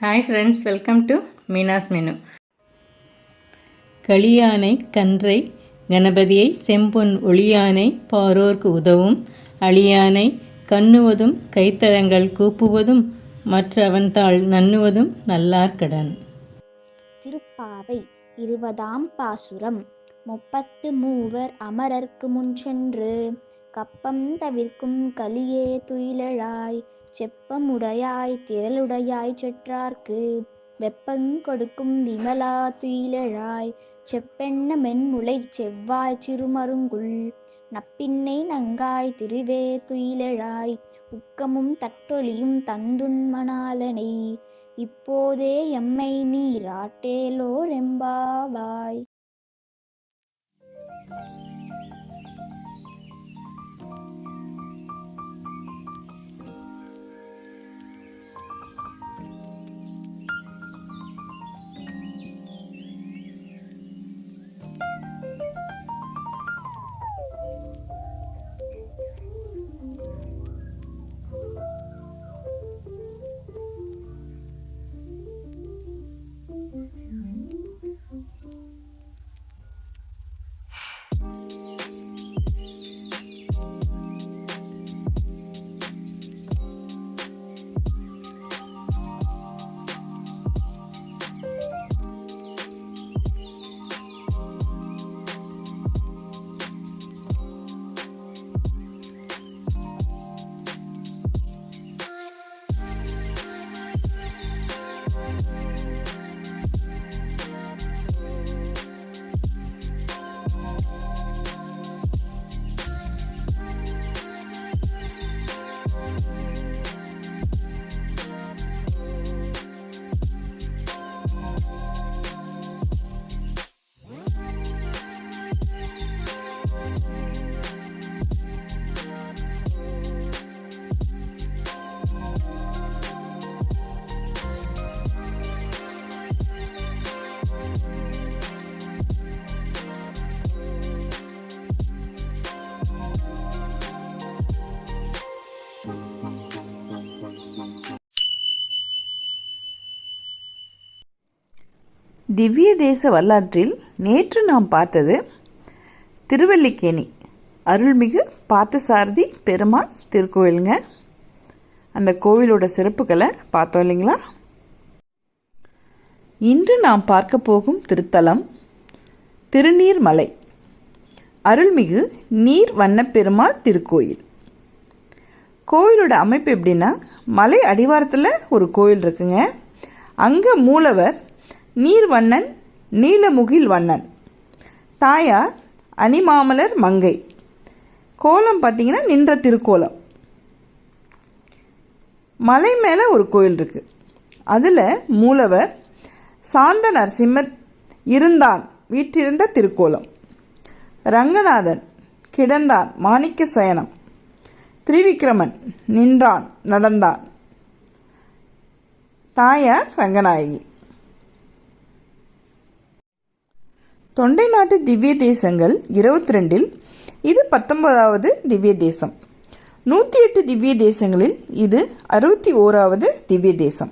Hi friends welcome to Meena's menu களியானை கன்றை கணபதியை செம்பொன் ஒளியானை பாரோர்க்கு உதவும் அழியானை கண்ணுவதும் கைத்தலங்கள் கூப்புவதும் மற்றவன்தாள் நண்ணுவதும் நல்லார்கடன் திருப்பாவை இருபதாம் பாசுரம் முப்பத்து மூவர் அமரர்க்கு முன் சென்று கப்பம் தவிர்க்கும் கலியே துயிலழாய் செப்பமுடையாய் திரளுடையாய் செற்றார்க்கு வெப்பங் கொடுக்கும் விமலா துயிலழாய் செப்பெண்ண மென்முளை செவ்வாய் சிறுமருங்குள் நப்பின்னை நங்காய் திருவே துயிலழாய் உக்கமும் தட்டொலியும் தந்துண்மணாலனை இப்போதே எம்மை நீராட்டேலோர் எம்பாவாய். திவ்ய தேச வரலாற்றில் நேற்று நாம் பார்த்தது திருவல்லிக்கேணி அருள்மிகு பார்த்தசாரதி பெருமாள் திருக்கோயிலுங்க. அந்த கோவிலோட சிறப்புகளை பார்த்தோம் இல்லைங்களா? இன்று நாம் பார்க்க போகும் திருத்தலம் திருநீர்மலை அருள்மிகு நீர் வண்ணப்பெருமாள் திருக்கோயில். கோயிலோட அமைப்பு எப்படின்னா மலை அடிவாரத்தில் ஒரு கோயில் இருக்குங்க. அங்கே மூலவர் நீர்வண்ணன் நீலமுகில் வண்ணன். தாயார் அணிமாமலர் மங்கை. கோலம் பார்த்தீங்கன்னா நின்ற திருக்கோலம். மலை மேலே ஒரு கோயில் இருக்கு. அதில் மூலவர் சாந்த நரசிம்ம இருந்தான் வீற்றிருந்த திருக்கோலம். ரங்கநாதன் கிடந்தான் மாணிக்க சயனம். திரிவிக்ரமன் நின்றான் நடந்தான். தாயார் ரங்கநாயகி. தொண்டை நாட்டு திவ்ய தேசங்கள் இருபத்தி ரெண்டில் இது பத்தொன்பதாவது திவ்ய தேசம். நூற்றி எட்டு திவ்ய தேசங்களில் இது அறுபத்தி ஓராவது திவ்ய தேசம்.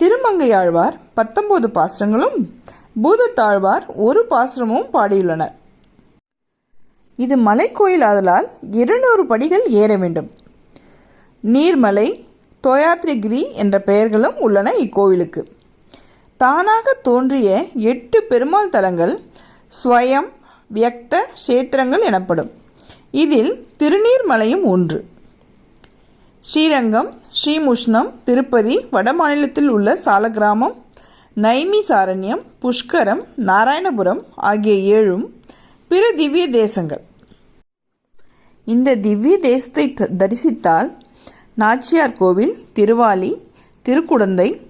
திருமங்கையாழ்வார் பத்தொன்பது பாசுரங்களும் பூதத்தாழ்வார் ஒரு பாசுரமும் பாடியுள்ளனர். இது மலைக்கோயில் ஆதலால் இருநூறு படிகள் ஏற வேண்டும். நீர்மலை தோயாத்ரிகிரி என்ற பெயர்களும் உள்ளன இக்கோவிலுக்கு தானாக தோன்றிய எட்டு பெருமாள் தலங்கள் ஸ்வயம் வியக்த கஷேத்திரங்கள் எனப்படும். இதில் திருநீர்மலையும் ஒன்று. ஸ்ரீரங்கம் ஸ்ரீமுஷ்ணம் திருப்பதி வடமாநிலத்தில் உள்ள சாலக்கிராமம் நைமி சாரண்யம் புஷ்கரம் நாராயணபுரம் ஆகிய ஏழும் பிற திவ்ய தேசங்கள். இந்த திவ்ய தேசத்தை த- தரிசித்தால் நாச்சியார் கோவில் திருவாலி திருக்குடந்தை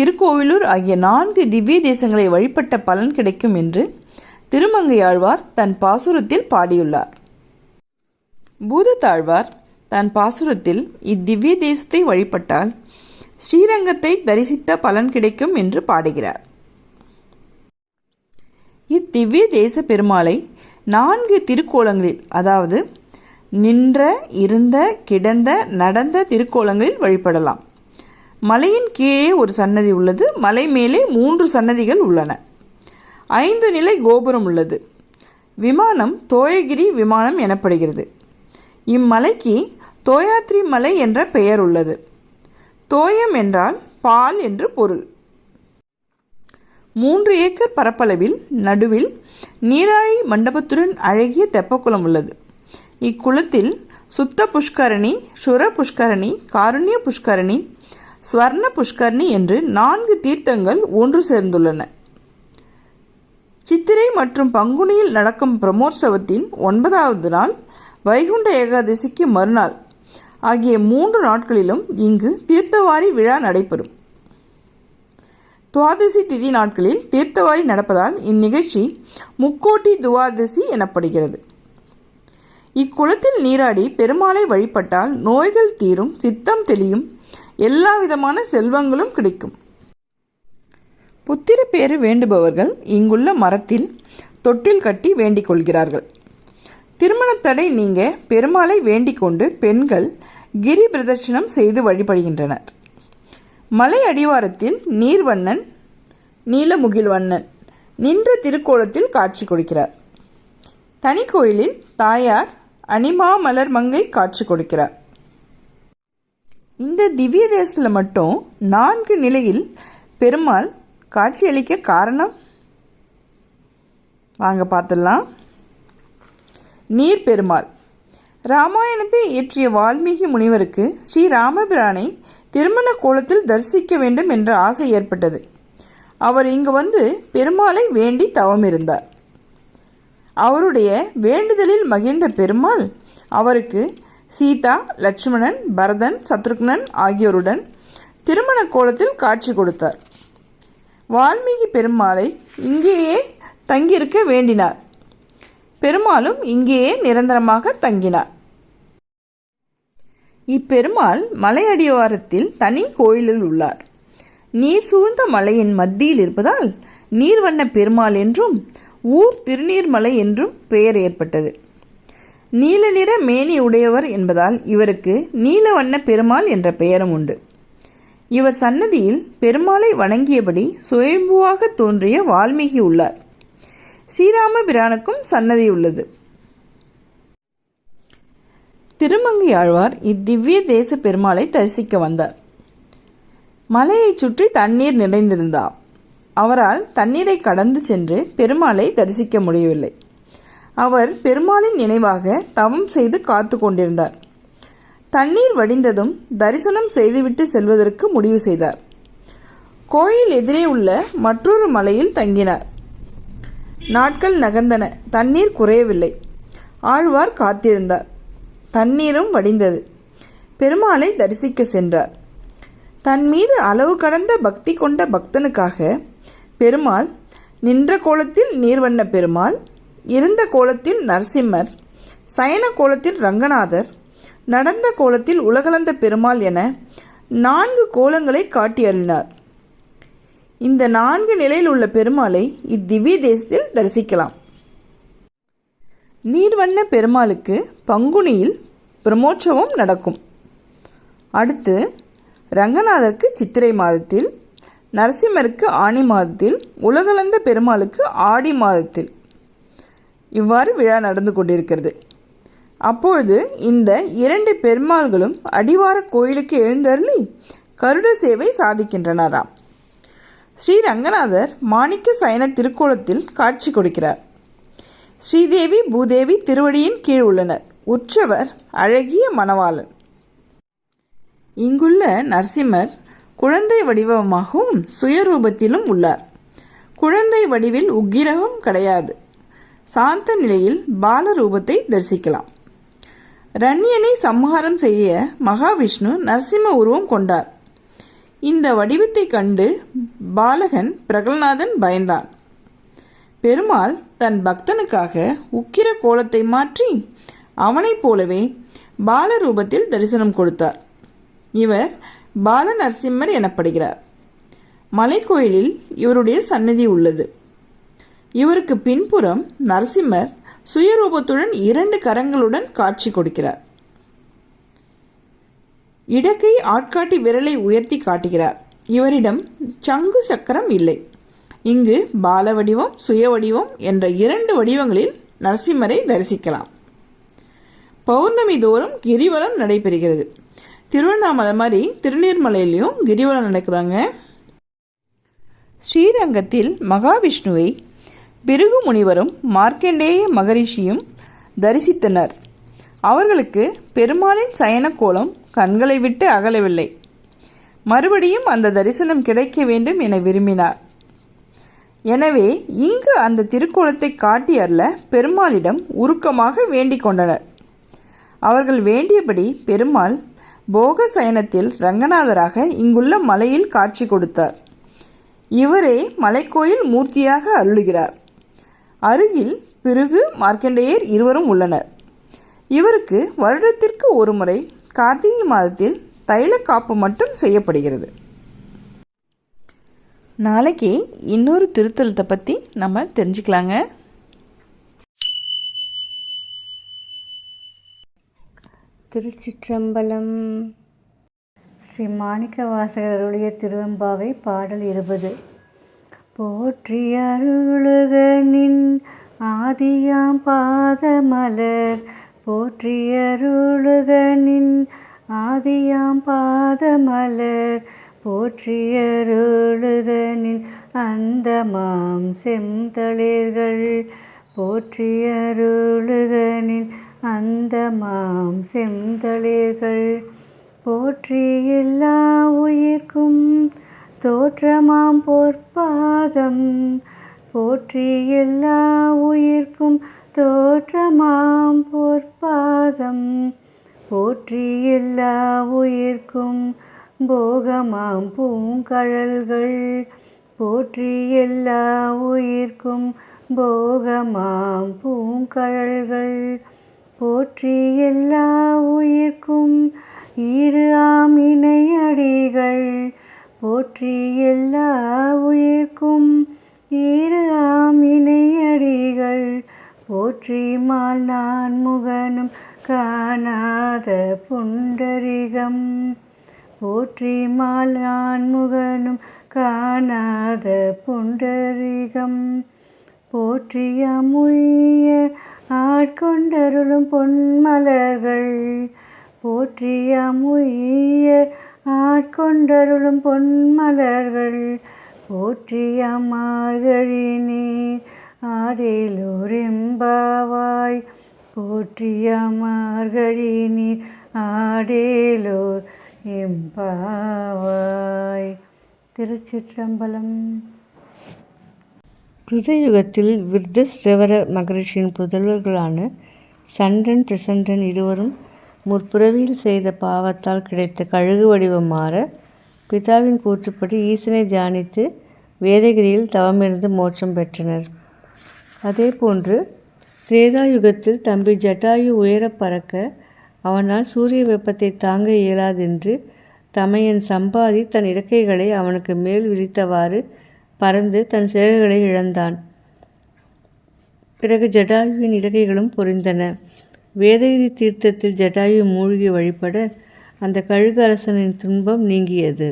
திருக்கோவிலூர் ஆகிய நான்கு திவ்ய தேசங்களை வழிபட்ட பலன் கிடைக்கும் என்று திருமங்கையாழ்வார் தன் பாசுரத்தில் பாடியுள்ளார். பூதத்தாழ்வார் தன் பாசுரத்தில் இத்திவ்ய தேசத்தை வழிபட்டால் ஸ்ரீரங்கத்தை தரிசித்த பலன் கிடைக்கும் என்று பாடுகிறார். இத்திவ்ய தேச பெருமாளை நான்கு திருக்கோலங்களில் அதாவது நின்ற இருந்த கிடந்த நடந்த திருக்கோலங்களில் வழிபடலாம். மலையின் கீழே ஒரு சன்னதி உள்ளது. மலை மேலே மூன்று சன்னதிகள் உள்ளன. ஐந்து நிலை கோபுரம் உள்ளது. விமானம் தோயகிரி விமானம் எனப்படுகிறது. இம்மலைக்கு தோயாத்ரி மலை என்ற பெயர் உள்ளது. தோயம் என்றால் பால் என்று பொருள். மூன்று ஏக்கர் பரப்பளவில் நடுவில் நீராழி மண்டபத்துடன் அழகிய தெப்பக்குளம் உள்ளது. இக்குளத்தில் சுத்த புஷ்கரணி சுர புஷ்கரணி காருண்ய புஷ்கரணி ஸ்வர்ண புஷ்கர்ணி என்று நான்கு தீர்த்தங்கள் ஒன்று சேர்ந்துள்ளன. சித்திரை மற்றும் பங்குனியில் நடக்கும் பிரமோற்சவத்தின் ஒன்பதாவது நாள் வைகுண்ட ஏகாதசிக்கு மறுநாள். ஆகிய மூன்று நாட்களிலும் இங்கு தீர்த்தவாரி விழா நடைபெறும். துவாதசி திதி நாட்களில் தீர்த்தவாரி நடப்பதால் இந்நிகழ்ச்சி முக்கோட்டி துவாதசி எனப்படுகிறது. இக்குளத்தில் நீராடி பெருமாளை வழிபட்டால் நோய்கள் தீரும் சித்தம் தெளியும் எல்லா விதமான செல்வங்களும் கிடைக்கும். புத்திர பேறு வேண்டுபவர்கள் இங்குள்ள மரத்தில் தொட்டில் கட்டி வேண்டிக் கொள்கிறார்கள். திருமணத்தடை நீங்க பெருமாளை வேண்டிக் கொண்டு பெண்கள் கிரி பிரதட்சணம் செய்து வழிபடுகின்றனர். மலை அடிவாரத்தில் நீர்வண்ணன் நீலமுகில்வண்ணன் நின்ற திருக்கோலத்தில் காட்சி கொடுக்கிறார். தனி கோயிலில் தாயார் அனிமா மலர் மங்கை காட்சி கொடுக்கிறார். இந்த திவ்ய தேசத்தில் மட்டும் நான்கு நிலையில் பெருமாள் காட்சியளிக்க காரணம்? வாங்க பார்த்துடலாம். நீர் பெருமாள். ராமாயணத்தை இயற்றிய வால்மீகி முனிவருக்கு ஸ்ரீ ராமபிரானை திருமண கோலத்தில் தரிசிக்க வேண்டும் என்ற ஆசை ஏற்பட்டது. அவர் இங்கு வந்து பெருமாளை வேண்டி தவம் இருந்தார். அவருடைய வேண்டுதலில் மகிழ்ந்த பெருமாள் அவருக்கு சீதா லட்சுமணன் பரதன் சத்ருக்னன் ஆகியோருடன் திருமண கோலத்தில் காட்சி கொடுத்தார். வால்மீகி பெருமாளை இங்கேயே தங்கியிருக்க வேண்டினார். பெருமாளும் இங்கேயே நிரந்தரமாக தங்கினார். இப்பெருமாள் மலையடிவாரத்தில் தனி கோயிலில் உள்ளார். நீர் சூழ்ந்த மலையின் மத்தியில் இருப்பதால் நீர்வண்ண பெருமாள் என்றும் ஊர் திருநீர்மலை என்றும் பெயர் ஏற்பட்டது. நீல நிற மேனி உடையவர் என்பதால் இவருக்கு நீலவண்ண பெருமாள் என்ற பெயரும் உண்டு. இவர் சன்னதியில் பெருமாளை வணங்கியபடி சுயம்புவாக தோன்றிய வால்மீகி உள்ளார். ஸ்ரீராம பிரானுக்கும் சன்னதி உள்ளது. திருமங்கை ஆழ்வார் இத்திவ்ய தேச பெருமாளை தரிசிக்க வந்தார். மலையைச் சுற்றி தண்ணீர் நிறைந்திருந்தார். அவரால் தண்ணீரை கடந்து சென்று பெருமாளை தரிசிக்க முடியவில்லை. அவர் பெருமாளின் நினைவாக தவம் செய்து காத்து கொண்டிருந்தார். தண்ணீர் வடிந்ததும் தரிசனம் செய்துவிட்டு செல்வதற்கு முடிவு செய்தார். கோயில் எதிரே உள்ள மற்றொரு மலையில் தங்கினார். நாட்கள் நகர்ந்தன தண்ணீர் குறையவில்லை. ஆழ்வார் காத்திருந்தார். தண்ணீரும் வடிந்தது. பெருமாளை தரிசிக்க சென்றார். தன் மீது அளவு கடந்த பக்தி கொண்ட பக்தனுக்காக பெருமாள் நின்ற கோலத்தில் நீர்வண்ண பெருமாள் இருந்த கோலத்தில் நரசிம்மர் சயன கோலத்தில் ரங்கநாதர் நடந்த கோலத்தில் உலகளந்த பெருமாள் என நான்கு கோலங்களை காட்டி அருளினார். இந்த நான்கு நிலையில் உள்ள பெருமாளை இத்திவ்ய தேசத்தில் தரிசிக்கலாம். நீர்வண்ண பெருமாளுக்கு பங்குனியில் பிரமோற்சவம் நடக்கும். அடுத்து ரங்கநாதருக்கு சித்திரை மாதத்தில் நரசிம்மருக்கு ஆனி மாதத்தில் உலகளந்த பெருமாளுக்கு ஆடி மாதத்தில். இவ்வாறு விழா நடந்து கொண்டிருக்கிறது. அப்பொழுது இந்த இரண்டு பெருமாள்களும் அடிவார கோயிலுக்கு எழுந்தருளி கருட சேவை சாதிக்கின்றனராம். ஸ்ரீ ரங்கநாதர் மாணிக்க சயன திருக்கோலத்தில் காட்சி கொடுக்கிறார். ஸ்ரீதேவி பூதேவி திருவடியின் கீழ் உள்ளனர். உற்சவர் அழகிய மணவாளன். இங்குள்ள நரசிம்மர் குழந்தை வடிவமாகவும் சுயரூபத்திலும் உள்ளார். குழந்தை வடிவில் உக்கிரகம் கிடையாது. சாந்த நிலையில் பாலரூபத்தை தரிசிக்கலாம். ரண்யனை சம்ஹாரம் செய்ய மகாவிஷ்ணு நரசிம்ம உருவம் கொண்டார். இந்த வடிவத்தை கண்டு பாலகன் பிரகல்நாதன் பயந்தான். பெருமாள் தன் பக்தனுக்காக உக்கிர கோலத்தை மாற்றி அவனைப் போலவே பாலரூபத்தில் தரிசனம் கொடுத்தார். இவர் பால நரசிம்மர் எனப்படுகிறார். மலைக்கோயிலில் இவருடைய சன்னதி உள்ளது. இவருக்கு பின்புறம் நரசிம்மர் சுயரூபத்துடன் இரண்டு கரங்களுடன் காட்சி கொடுக்கிறார். இடக்கை ஆட்காட்டி விரலை உயர்த்தி காட்டுகிறார். இவரிடம் சங்கு சக்கரம் இல்லை. இங்கு பால வடிவம் சுய வடிவம் என்ற இரண்டு வடிவங்களில் நரசிம்மரை தரிசிக்கலாம். பௌர்ணமி தோறும் கிரிவலம் நடைபெறுகிறது. திருவண்ணாமலை மாதிரி திருநீர்மலையிலையும் கிரிவலம் நடக்குதாங்க? ஸ்ரீரங்கத்தில் மகாவிஷ்ணுவை பிருகு முனிவரும் மார்க்கண்டேய மகரிஷியும் தரிசித்தனர். அவர்களுக்கு பெருமாளின் சயனக்கோலம் கண்களை விட்டு அகலவில்லை. மறுபடியும் அந்த தரிசனம் கிடைக்க வேண்டும் என விரும்பினார். எனவே இங்கு அந்த திருக்கோலத்தை காட்டி அருள பெருமாளிடம் உருக்கமாக வேண்டிக் கொண்டனர். அவர்கள் வேண்டியபடி பெருமாள் போக சயனத்தில் ரங்கநாதராக இங்குள்ள மலையில் காட்சி கொடுத்தார். இவரே மலைக்கோயில் மூர்த்தியாக அருளுகிறார். அருகில் பிருகு மார்க்கண்டேயர் இருவரும் உள்ளனர். இவருக்கு வருடத்திற்கு ஒரு முறை கார்த்திகை மாதத்தில் தைல காப்பு மட்டும் செய்யப்படுகிறது. நாளைக்கு இன்னொரு திருத்தலத்தை பற்றி நம்ம தெரிஞ்சுக்கலாங்க. திருச்சிற்றம்பலம். ஸ்ரீ மாணிக்க வாசகர் அருளிய திருவெம்பாவை பாடல் இருபது. போற்றி அருளுக நின் ஆதியாம் பாதமலர். போற்றி அருளுக நின் ஆதியாம் பாதமலர். போற்றி அருளுக நின் அந்தமாம் செந்தளிர்கள். போற்றி அருளுக நின் அந்தமாம் செந்தளிர்கள். போற்றி எல்லா உயிர்க்கும் தோற்றமாம் பொற்பாதம். போற்றி எல்லா உயிர்க்கும் தோற்றமாம் பொற்பாதம். போற்றி எல்லா உயிர்க்கும் போகமாம் பூங்கழல்கள். போற்றி எல்லா உயிர்க்கும் போகமாம் பூங்கழல்கள். போற்றி எல்லா உயிர்க்கும் இரு ஆம் இணையடிகள். போற்றி எல்லா உயிர்க்கும் இரு ஆம் இணையடிகள். போற்றி மால் நான் முகனும் காணாத புண்டரிகம். போற்றி மால் நான் முகனும் காணாத புண்டரிகம். போற்றி அமுய ஆட்கொண்டருளும் பொன்மலர்கள். போற்றி அமுய ஆட்கொண்டருளும் பொன்மலர்கள் போற்றிய மார்கழி ஆடேலோரெம்பாவாய் ஆடேலூரெம்பாவாய் போற்றிய மார்கழி நீர் எம்பாவாய் திருச்சிற்றம்பலம். கிருதயுகத்தில் விருத்தஸ்ரவர மகரிஷியின் புதல்வர்களான சண்டன் பிரசண்டன் இருவரும் முற்பிறவியில் செய்த பாவத்தால் கிடைத்த கழுகு வடிவம் மாற பிதாவின் கூற்றுப்படி ஈசனை தியானித்து வேதகிரியில் தவமிருந்து மோட்சம் பெற்றனர். அதேபோன்று திரேதாயுகத்தில் தம்பி ஜட்டாயு உயரப் பறக்க அவனால் சூரிய வெப்பத்தை தாங்க இயலாதென்று தமையன் சம்பாதி தன் இறக்கைகளை அவனுக்கு மேல் விரித்தவாறு பறந்து தன் சிறகுகளை இழந்தான். பிறகு ஜடாயுவின் இறக்கைகளும் பொரிந்தன. வேதகிரி தீர்த்தத்தில் ஜடாயு மூழ்கி வழிபட அந்த கழுகு அரசனின் துன்பம் நீங்கியது.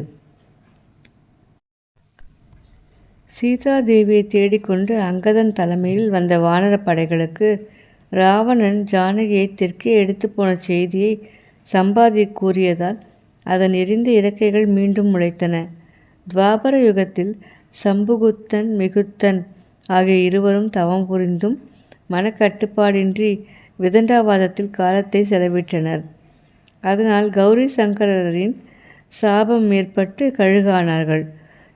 சீதாதேவியை தேடிக்கொண்டு அங்கதன் தலைமையில் வந்த வானர படைகளுக்கு ராவணன் ஜானகியை தெற்கே எடுத்து போன செய்தியை சம்பாதி கூறியதால் அதன் எரிந்த இறக்கைகள் மீண்டும் முளைத்தன. துவாபர யுகத்தில் சம்புகுத்தன் மிகுத்தன் ஆகிய இருவரும் தவம் புரிந்தும் மனக்கட்டுப்பாடின்றி விதண்டாவாதத்தில் காலத்தை செலவிட்டனர். அதனால் கௌரி சங்கரரின் சாபம் ஏற்பட்டு கழுகானார்கள்.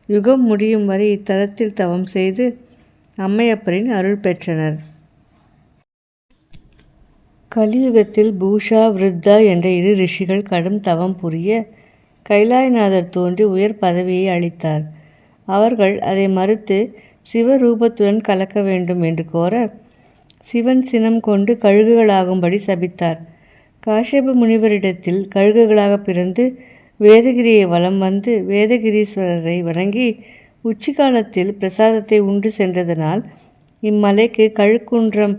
யுகம் முடியும் வரை இத்தலத்தில் தவம் செய்து அம்மையப்பரின் அருள் பெற்றனர். கலியுகத்தில் பூஷா விருத்தா என்ற இரு ரிஷிகள் கடும் தவம் புரிய கைலாயநாதர் தோன்றி உயர் பதவியை அளித்தார். அவர்கள் அதை மறுத்து சிவரூபத்துடன் கலக்க வேண்டும் என்று கோர சிவன் சினம் கொண்டு கழுகுகளாகும்படி சபித்தார். காஷ்யப முனிவரிடத்தில் கழுகுகளாக பிறந்து வேதகிரியை வலம் வந்து வேதகிரீஸ்வரரை வணங்கி உச்சிக்காலத்தில் பிரசாதத்தை உண்டு சென்றதனால் இம்மலைக்கு கழுக்குன்றம்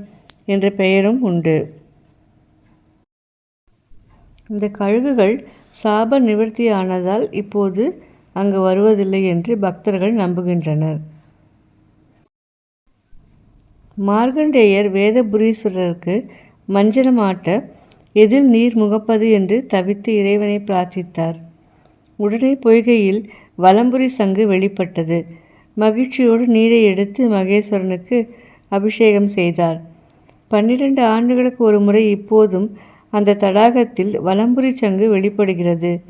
என்ற பெயரும் உண்டு. இந்த கழுகுகள் சாப நிவர்த்தியானதால் இப்போது அங்கு வருவதில்லை என்று பக்தர்கள் நம்புகின்றனர். மார்கண்டேயர் வேதபுரீஸ்வரருக்கு மஞ்சனமாட்ட எதில் நீர் முகப்பது என்று தவித்து இறைவனை பிரார்த்தித்தார். உடனே பொய்கையில் வலம்புரி சங்கு வெளிப்பட்டது. மகிழ்ச்சியோடு நீரை எடுத்து மகேஸ்வரனுக்கு அபிஷேகம் செய்தார். பன்னிரண்டு ஆண்டுகளுக்கு ஒரு முறை இப்போதும் அந்த தடாகத்தில் வலம்புரி சங்கு வெளிப்படுகிறது.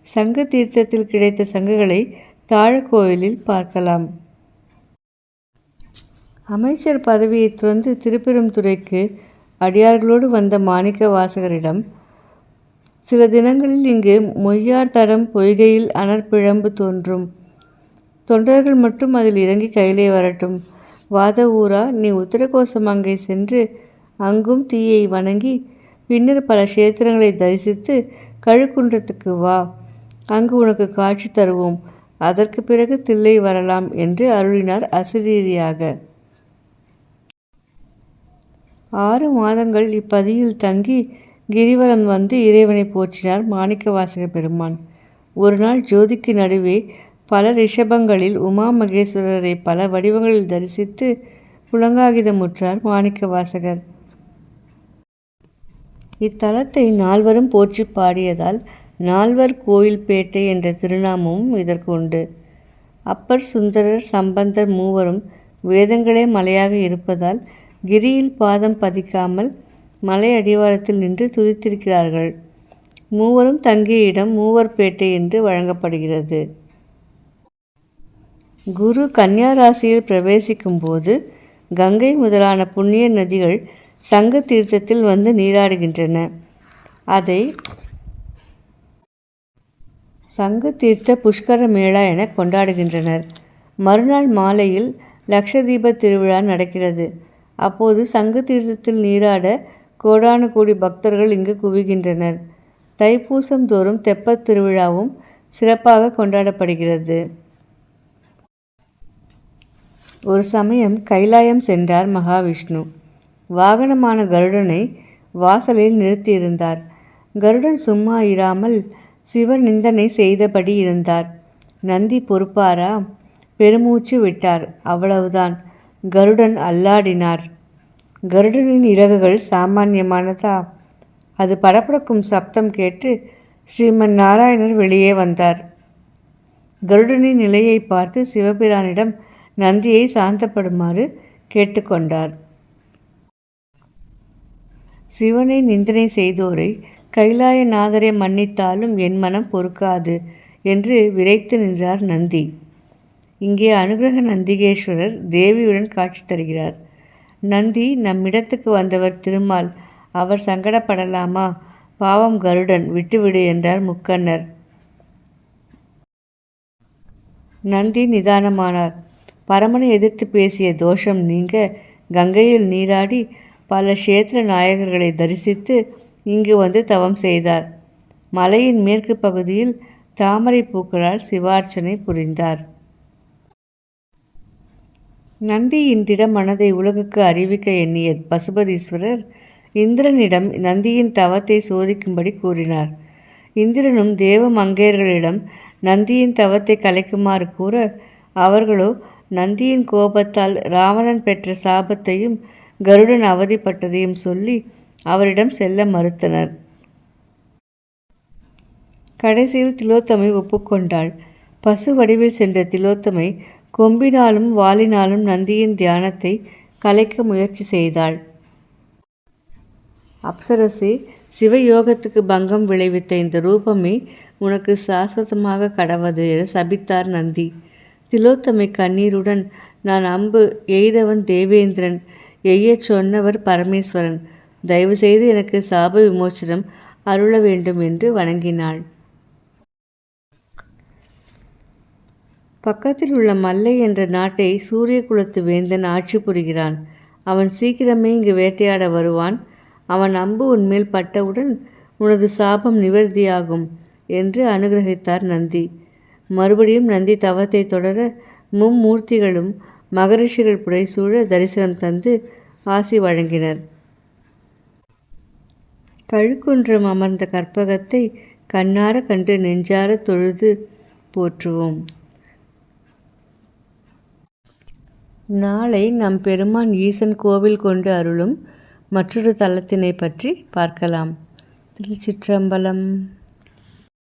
சங்கு தீர்த்தத்தில் கிடைத்த சங்குகளை தாழக்கோயிலில் பார்க்கலாம். அமைச்சர் பதவியை துறந்து திருப்பெரும்துறைக்கு அடியார்களோடு வந்த மாணிக்க வாசகரிடம் சில தினங்களில் இங்கு மொய்யார் தடம் பொய்கையில் அனற்பிழம்பு தோன்றும். தொண்டர்கள் மட்டும் அதில் இறங்கி கையிலே வரட்டும். வாத ஊரா நீ அங்கே சென்று அங்கும் தீயை வணங்கி பின்னர் பல கஷேத்திரங்களை தரிசித்து கழுக்குன்றத்துக்கு வா. அங்கு உனக்கு காட்சி தருவோம். அதற்கு பிறகு தில்லை வரலாம் என்று அருளினார் அசிரீரியாக. ஆறு மாதங்கள் இப்பதியில் தங்கி கிரிவலம் வந்து இறைவனை போற்றினார் மாணிக்கவாசக பெருமான். ஒரு நாள் ஜோதிக்கு நடுவே பல ரிஷபங்களில் உமா மகேஸ்வரரை பல வடிவங்களில் தரிசித்து புலங்காகிதமுற்றார் மாணிக்கவாசகர். இத்தலத்தை நால்வரும் போற்றி பாடியதால் நால்வர் கோயில்பேட்டை என்ற திருநாமமும் இதற்கு உண்டு. அப்பர் சுந்தரர் சம்பந்தர் மூவரும் வேதங்களே மலையாக இருப்பதால் கிரியில் பாதம் பதிக்காமல் மலை அடிவாரத்தில் நின்று துதித்திருக்கிறார்கள். மூவரும் தங்கிய இடம் மூவர்பேட்டை என்று வழங்கப்படுகிறது. குரு கன்னியா ராசியில் பிரவேசிக்கும் போது கங்கை முதலான புண்ணிய நதிகள் சங்க தீர்த்தத்தில் வந்து நீராடுகின்றன. அதை சங்க தீர்த்த புஷ்கர மேளா என கொண்டாடுகின்றனர். மறுநாள் மாலையில் லக்ஷதீப திருவிழா நடக்கிறது. அப்போது சங்கு தீர்த்தத்தில் நீராட கோடானு கோடி பக்தர்கள் இங்கு குவிகின்றனர். தைப்பூசம் தோறும் தெப்பத் திருவிழாவும் சிறப்பாக கொண்டாடப்படுகிறது. ஒரு சமயம் கைலாயம் சென்றார் மகாவிஷ்ணு. வாகனமான கருடனை வாசலில் நிறுத்தியிருந்தார். கருடன் சும்மா இராமல் சிவ நிந்தனை செய்தபடி இருந்தார். நந்தி பொறுப்பாரா? பெருமூச்சு விட்டார். அவ்வளவுதான். கருடன் அல்லாடினார். கருடனின் இறகுகள் சாமானியமானதா? அது படபடக்கும் சப்தம் கேட்டு ஸ்ரீமன் நாராயணர் வெளியே வந்தார். கருடனின் நிலையை பார்த்து சிவபிரானிடம் நந்தியை சாந்தப்படுமாறு கேட்டுக்கொண்டார் சிவனை நிந்தனை செய்தோரை கைலாயநாதரை மன்னித்தாலும் என் மனம் பொறுக்காது என்று விரைத்து நின்றார் நந்தி. இங்கே அனுகிரக நந்திகேஸ்வரர் தேவியுடன் காட்சி தருகிறார். நந்தி நம்மிடத்துக்கு வந்தவர் திருமால் அவர் சங்கடப்படலாமா? பாவம் கருடன் விட்டுவிடு என்றார் முக்கண்ணர். நந்தி நிதானமானார். பரமனை எதிர்த்து பேசிய தோஷம் நீங்க கங்கையில் நீராடி பல க்ஷேத்திர நாயகர்களை தரிசித்து இங்கு வந்து தவம் செய்தார். மலையின் மேற்கு பகுதியில் தாமரை பூக்களால் சிவார்ச்சனை புரிந்தார். நந்தியின் திட மனதை உலகுக்கு அறிவிக்க எண்ணிய பசுபதீஸ்வரர் இந்திரனிடம் நந்தியின் தவத்தை சோதிக்கும்படி கூறினார். இந்திரனும் தேவ மங்கையர்களிடம் நந்தியின் தவத்தை கலைக்குமாறு கூற அவர்களோ நந்தியின் கோபத்தால் ராவணன் பெற்ற சாபத்தையும் கருடன் அவதிப்பட்டதையும் சொல்லி அவரிடம் செல்ல மறுத்தனர். கடைசியில் திலோத்தமை ஒப்புக்கொண்டாள். பசு வடிவில் சென்ற திலோத்தமை கொம்பினாலும் வாளினாலும் நந்தியின் தியானத்தை கலைக்க முயற்சி செய்தாள். அப்சரசி சிவயோகத்துக்கு பங்கம் விளைவித்த இந்த ரூபமே உனக்கு சாஸ்வதமாக கடவது என சபித்தார் நந்தி. திலோத்தமை கண்ணீருடன் நான் அம்பு எய்தவன் தேவேந்திரன் எய்யச் சொன்னவர் பரமேஸ்வரன். தயவுசெய்து எனக்கு சாப விமோச்சனம் அருள வேண்டும் என்று வணங்கினாள். பக்கத்தில் உள்ள மல்லை என்ற நாட்டை சூரிய குலத்து வேந்தன் ஆட்சி புரிகிறான். அவன் சீக்கிரமே இங்கு வேட்டையாட வருவான். அவன் அம்பு உன்மேல் பட்டவுடன் உனது சாபம் நிவர்த்தியாகும் என்று அனுகிரகித்தார் நந்தி. மறுபடியும் நந்தி தவத்தை தொடர மும்மூர்த்திகளும் மகரிஷிகள் புடைசூழ தரிசனம் தந்து ஆசி வழங்கினர். கழுக்குன்றம் அமர்ந்த கற்பகத்தை கண்ணார கண்டு நெஞ்சார தொழுது போற்றுவோம். நாளை நம் பெருமான் ஈசன் கோவில் கொண்டு அருளும் மற்றொரு தலத்தினை பற்றி பார்க்கலாம். திருச்சிற்றம்பலம்.